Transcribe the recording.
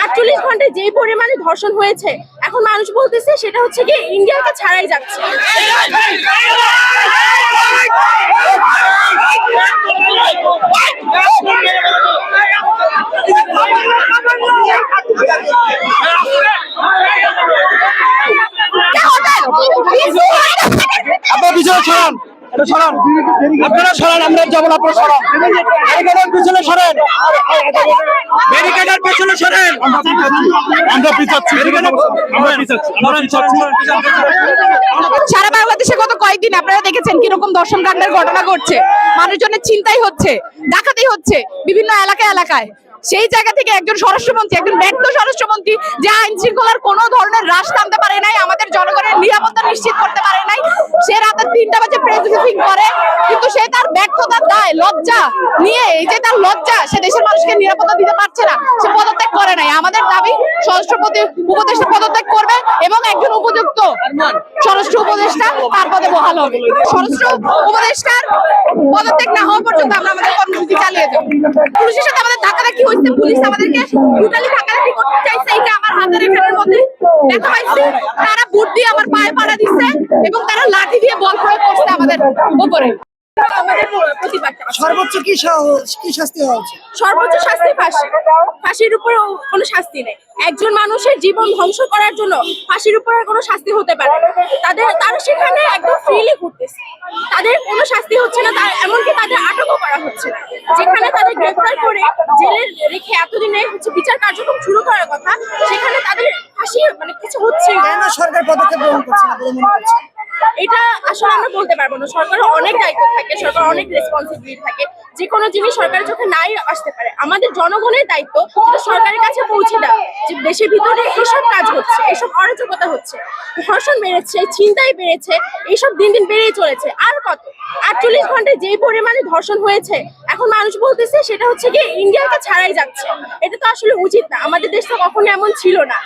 আটচল্লিশ ঘন্টায় যে পরিমাণে ধর্ষণ হয়েছে এখন মানুষ বলতেছে সেটা হচ্ছে কি ইন্ডিয়াকে ছাড়াই যাচ্ছে আপনার পিছনে সরান। এটা সরান। আপনারা সরান আমরা আপনারা সরান। ব্যারিকেডের পিছনে সরেন। ব্যারিকেডের পিছনে সরেন। আমরা পিছাচ্ছি আমরা পিছাচ্ছি। আমরা পিছাচ্ছি। সারা বাংলাদেশে গত কয়েকদিন আপনারা দেখেছেন কীরকম দর্শন কাণ্ডের ঘটনা ঘটছে। মানুষজনের চিন্তাই হচ্ছে ডাকাতি হচ্ছে বিভিন্ন এলাকায় এলাকায়। সেই জায়গা থেকে একজন স্বরাষ্ট্রমন্ত্রী, একজন ব্যর্থ স্বরাষ্ট্রমন্ত্রী যে আইন শৃঙ্খলার কোনো ধরনের হ্রাস টানতে পারে নাই, আমাদের জনগণের নিরাপত্তা নিশ্চিত করতে পারে নাই। সে রাতে তিনটা বাজে প্রেস ব্রিফিং করে, কিন্তু সে তার ব্যর্থতার দায়, লজ্জা নিয়ে, এই যে তার লজ্জা, সে দেশের মানুষকে নিরাপত্তা দিতে পারছে না। সে পদত্যাগ করে নাই। আমাদের দাবি, স্বরাষ্ট্রপতি উপদেষ্টা পদত্যাগ করবে এবং একজন উপযুক্ত স্বরাষ্ট্র উপদেষ্টা তার পদে বহাল হবে। স্বরাষ্ট্র উপদেষ্টার পদত্যাগ না হওয়া পর্যন্ত আমরা আমাদের চালিয়ে পুলিশের সাথে আমাদের ধাক্কাধাক্কি হচ্ছে পুলিশ আমাদেরকে ব্রুটালি ধাক্কাধাক্কি করতে চাইছে? আমার হাতের এখানের মধ্যে দেখা তারা বুট দিয়ে আমার পায়ে পাড়া দিচ্ছে এবং তারা লাঠি দিয়ে বল প্রয়োগ করছে আমাদের উপরে। সর্বোচ্চ কি কি শাস্তি হওয়া উচিত? সর্বোচ্চ শাস্তি ফাঁসি। ফাঁসির উপরে কোনো শাস্তি নেই। একজন মানুষের জীবন ধ্বংস করার জন্য ফাঁসির উপরে কোনো শাস্তি হতে পারে। তাদের তারা সেখানে একদম ফ্রিলি ঘুরতেছে। তাদের কোনো শাস্তি হচ্ছে না। এমনকি তাদের আটকও করা হচ্ছে না যেখানে তাদের গ্রেফতার করে জেলে রেখে এতদিনে হচ্ছে বিচার কার্যক্রম শুরু করার কথা, সেখানে তাদের হাসি মানে কিছু হচ্ছে কেন সরকার পদক্ষেপ গ্রহণ করছে না মনে করছে এটা আসলে আমরা বলতে পারব না। সরকারের অনেক দায়িত্ব থাকে, সরকার অনেক রেসপন্সিবিলিটি থাকে। যে কোনো জিনিস সরকারের চোখে নাই আসতে পারে। আমাদের জনগণের দায়িত্ব যেটা সরকারের কাছে পৌঁছে দেওয়া, যে দেশের ভিতরে এইসব কাজ হচ্ছে এইসব অরাজকতা হচ্ছে, ধর্ষণ বেড়েছে, ছিনতাই বেড়েছে এইসব দিন দিন বেড়েই চলেছে। আর কত? আটচল্লিশ ঘন্টায় যে পরিমাণে ধর্ষণ হয়েছে, এখন মানুষ বলতেছে সেটা হচ্ছে কি ইন্ডিয়াকে ছাড়াই যাচ্ছে। এটা তো আসলে উচিত না। আমাদের দেশটা কখনো এমন ছিল না।